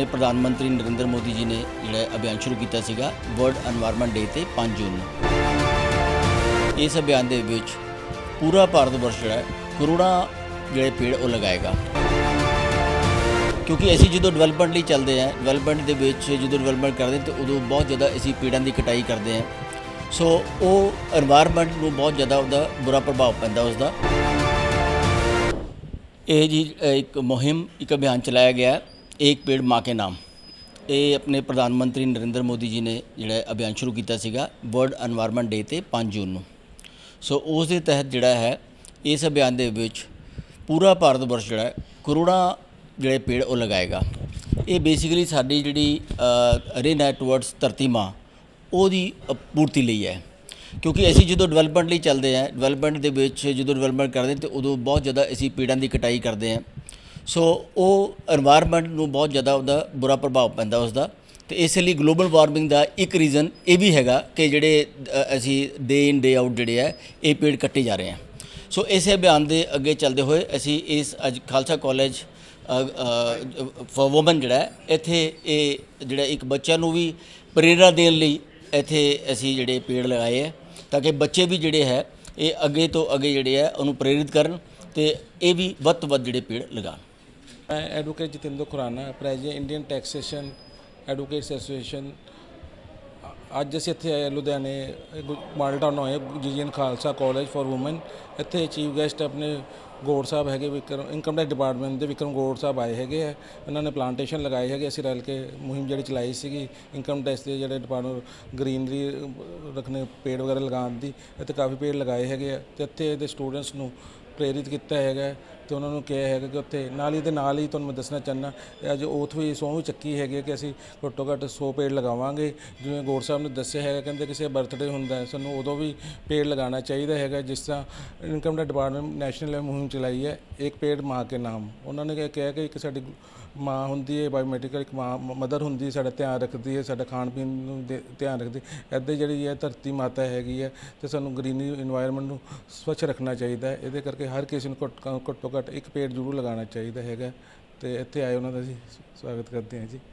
ਨੇ ਪ੍ਰਧਾਨ ਮੰਤਰੀ ਨਰਿੰਦਰ ਮੋਦੀ ਜੀ ਨੇ ਜਿਹੜਾ ਅਭਿਆਨ ਸ਼ੁਰੂ ਕੀਤਾ ਸੀਗਾ ਵਰਲਡ এনवायरमेंट ਡੇ ਤੇ 5 ਜੂਨ ਨੂੰ। ਇਸ ਅਭਿਆਨ ਦੇ ਵਿੱਚ ਪੂਰਾ ਭਾਰਤ ਵਰਸ਼ ਜਿਹੜਾ ਕਰੋੜਾਂ ਜਿਹੜੇ ਪੇੜ ਉਹ ਲਗਾਏਗਾ। ਕਿਉਂਕਿ ਅਸੀਂ ਜਦੋਂ ਡਿਵੈਲਪਮੈਂਟ ਲਈ ਚੱਲਦੇ ਆ ਡਿਵੈਲਪਮੈਂਟ ਦੇ ਵਿੱਚ ਜਦੋਂ ਡਿਵੈਲਪਮੈਂਟ ਕਰਦੇ ਤਾਂ ਉਦੋਂ ਬਹੁਤ ਜ਼ਿਆਦਾ ਅਸੀਂ ਪੇੜਾਂ ਦੀ ਕਟਾਈ ਕਰਦੇ ਆ ਸੋ ਉਹ এনवायरमेंट ਨੂੰ ਬਹੁਤ ਜ਼ਿਆਦਾ ਉਹਦਾ ਬੁਰਾ ਪ੍ਰਭਾਵ ਪੈਂਦਾ ਉਸ ਦਾ ਇਹ ਜੀ ਇੱਕ ਮੁਹਿੰਮ, ਇੱਕ ਅਭਿਆਨ ਚਲਾਇਆ ਗਿਆ ਇੱਕ ਪੇੜ ਮਾਂ ਕੇ ਨਾਮ ਇਹ ਆਪਣੇ ਪ੍ਰਧਾਨ ਮੰਤਰੀ ਨਰਿੰਦਰ ਮੋਦੀ ਜੀ ਨੇ ਜਿਹੜਾ ਅਭਿਆਨ ਸ਼ੁਰੂ ਕੀਤਾ ਸੀਗਾ ਵਰਲਡ এনवायरमेंट ਡੇ ਤੇ 5 ਜੂਨ ਨੂੰ ਸੋ ਉਸ ਦੇ ਤਹਿਤ ਜਿਹੜਾ ਹੈ ਇਸ ਅਭਿਆਨ ਦੇ ਵਿੱਚ ਪੂਰਾ ਭਾਰਤ ਵਰਸ਼ ਜਿਹੜਾ ਕਰੋੜਾਂ ਜਿਹੜੇ ਪੇੜ ਉਹ ਲਗਾਏਗਾ ਇਹ ਬੇਸਿਕਲੀ ਸਾਡੀ ਜਿਹੜੀ ਅਰੇਨਾ ਟੁਵਰਡਸ ਧਰਤੀ ਮਾਂ ਉਹਦੀ ਪੂਰਤੀ ਲਈ ਹੈ ਕਿਉਂਕਿ ਅਸੀਂ ਜਦੋਂ ਡਿਵੈਲਪਮੈਂਟ ਲਈ ਚੱਲਦੇ ਆ ਡਿਵੈਲਪਮੈਂਟ ਦੇ ਵਿੱਚ ਜਦੋਂ ਡਿਵੈਲਪਮੈਂਟ ਕਰਦੇ ਤੇ ਉਦੋਂ ਬਹੁਤ ਜ਼ਿਆਦਾ ਅਸੀਂ ਪੇੜਾਂ ਦੀ ਕਟਾਈ ਕਰਦੇ ਆ ਸੋ ਉਹ এনवायरमेंट ਨੂੰ ਬਹੁਤ ਜ਼ਿਆਦਾ ਉਹਦਾ ਬੁਰਾ ਪ੍ਰਭਾਵ ਪੈਂਦਾ ਉਸ ਦਾ ਤੇ ਇਸ ਲਈ ਗਲੋਬਲ ਵਾਰਮਿੰਗ ਦਾ ਇੱਕ ਰੀਜ਼ਨ ਇਹ ਵੀ ਹੈਗਾ ਕਿ ਜਿਹੜੇ ਅਸੀਂ ਡੇ ਇਨ ਡੇ ਆਊਟ ਜਿਹੜੇ ਆ, ਇਹ ਪੇੜ ਕੱਟੇ ਜਾ ਰਹੇ ਆ। ਸੋ ਇਸੇ ਅਭਿਆਨ ਦੇ ਅੱਗੇ ਚੱਲਦੇ ਹੋਏ ਅਸੀਂ ਇਸ ਅੱਜ ਖਾਲਸਾ ਕਾਲਜ ਫॉर ਔਮਨ ਜਿਹੜਾ ਇੱਥੇ ਇਹ ਜਿਹੜਾ ਇੱਕ ਬੱਚਿਆਂ ਨੂੰ ਵੀ ਪ੍ਰੇਰਣਾ ਦੇਣ ਲਈ ਇੱਥੇ ਅਸੀਂ ਜਿਹੜੇ ਪੇੜ ਲਗਾਏ ਆ, ਤਾਂ ਕਿ ਬੱਚੇ ਵੀ ਜਿਹੜੇ ਹੈ, ਇਹ ਅੱਗੇ ਤੋਂ ਅੱਗੇ ਜਿਹੜੇ ਆ, ਉਹਨੂੰ ਪ੍ਰੇਰਿਤ ਕਰਨ ਤੇ ਇਹ ਵੀ ਵੱਧ ਤੋਂ ਵੱਧ ਜਿਹੜੇ ਪੇੜ ਲਗਾਣ ਮੈਂ advocate Jatinder Khurana president Indian taxation advocates association ਅੱਜ ਅਸੀਂ ਇੱਥੇ ਆਏ ਹਾਂ ਲੁਧਿਆਣੇ ਮਾਡਲ ਟਾਊਨ ਹੋਏ GGN Khalsa college for women ਇੱਥੇ ਚੀਫ ਗੈਸਟ ਆਪਣੇ ਗੋੜ ਸਾਹਿਬ ਹੈਗੇ, ਵਿਕਰਮ ਇਨਕਮ ਟੈਕਸ ਡਿਪਾਰਟਮੈਂਟ ਦੇ ਵਿਕਰਮ ਗੋੜ ਸਾਹਿਬ ਆਏ ਹੈਗੇ ਆ। ਉਹਨਾਂ ਨੇ ਪਲਾਂਟੇਸ਼ਨ ਲਗਾਏ ਹੈਗੇ, ਅਸੀਂ ਰਲ ਕੇ ਮੁਹਿੰਮ ਜਿਹੜੀ ਚਲਾਈ ਸੀਗੀ ਇਨਕਮ ਟੈਕਸ ਦੇ ਜਿਹੜੇ ਡਿਪਾਰਟਮੈਂਟ ਗ੍ਰੀਨਰੀ ਰੱਖਣੇ, ਪੇੜ ਵਗੈਰਾ ਲਗਾਉਣ ਦੀ, ਇੱਥੇ ਕਾਫੀ ਪੇੜ ਲਗਾਏ ਹੈਗੇ ਆ। ਤੇ ਇੱਥੇ ਦੇ ਸਟੂਡੈਂਟਸ ਨੂੰ ਪ੍ਰੇਰਿਤ ਕੀਤਾ ਹੈਗਾ। ਤੇ ਉਹਨਾਂ ਨੂੰ ਕਿਹਾ ਹੈਗਾ ਕਿ ਉੱਥੇ ਨਾਲ ਹੀ ਦੇ ਨਾਲ ਹੀ ਤੁਹਾਨੂੰ ਮੈਂ ਦੱਸਣਾ ਚਾਹਨਾ ਅੱਜ ਉਥ ਵੀ ਸੌਂ ਵੀ ਚੱਕੀ ਹੈਗੀ ਕਿ ਅਸੀਂ ਘੱਟੋ ਘੱਟ 100 ਪੇੜ ਲਗਾਵਾਂਗੇ। ਜਿਵੇਂ ਗੌਰ ਸਾਹਿਬ ਨੇ ਦੱਸਿਆ ਹੈਗਾ, ਕਹਿੰਦੇ ਕਿਸੇ ਬਰਥਡੇ ਹੁੰਦਾ ਸਾਨੂੰ ਉਦੋਂ ਵੀ ਪੇੜ ਲਗਾਉਣਾ ਚਾਹੀਦਾ ਹੈਗਾ, ਜਿਸ ਤਰ੍ਹਾਂ ਇਨਕਮ ਦਾ ਡਿਪਾਰਟਮੈਂਟ ਨੈਸ਼ਨਲ ਲੈਵਲ ਮੁਹਿੰਮ ਚਲਾਈ ਹੈ, ਇੱਕ ਪੇੜ ਮਾਂ ਕੇ ਨਾਮ। ਉਹਨਾਂ ਨੇ ਕਿਹਾ ਕਿ ਇੱਕ ਸਾਡੀ ਮਾਂ ਹੁੰਦੀ ਹੈ ਬਾਇਓਮੈਡੀਕਲ ਇੱਕ ਮਾਂ ਮਦਰ ਹੁੰਦੀ ਹੈ, ਸਾਡਾ ਧਿਆਨ ਰੱਖਦੀ ਹੈ, ਸਾਡਾ ਖਾਣ ਪੀਣ ਨੂੰ ਧਿਆਨ ਰੱਖਦੀ ਇੱਦਾਂ ਜਿਹੜੀ ਹੈ ਧਰਤੀ ਮਾਤਾ ਹੈਗੀ ਹੈ, ਤੇ ਸਾਨੂੰ ਗ੍ਰੀਨਰੀ এনवायरमेंट ਨੂੰ ਸਵੱਛ ਰੱਖਣਾ ਚਾਹੀਦਾ ਹੈ। ਇਹਦੇ ਕਰਕੇ ਹਰ ਕਿਸੇ ਨੂੰ ਘੱਟੋ ਘੱਟ ਘੱਟ ਇੱਕ ਪੇੜ ਜ਼ਰੂਰ ਲਗਾਉਣਾ ਚਾਹੀਦਾ ਹੈਗਾ ਤੇ ਇੱਥੇ ਆਏ ਉਹਨਾਂ ਦਾ ਅਸੀਂ ਸਵਾਗਤ ਕਰਦੇ ਹਾਂ ਜੀ।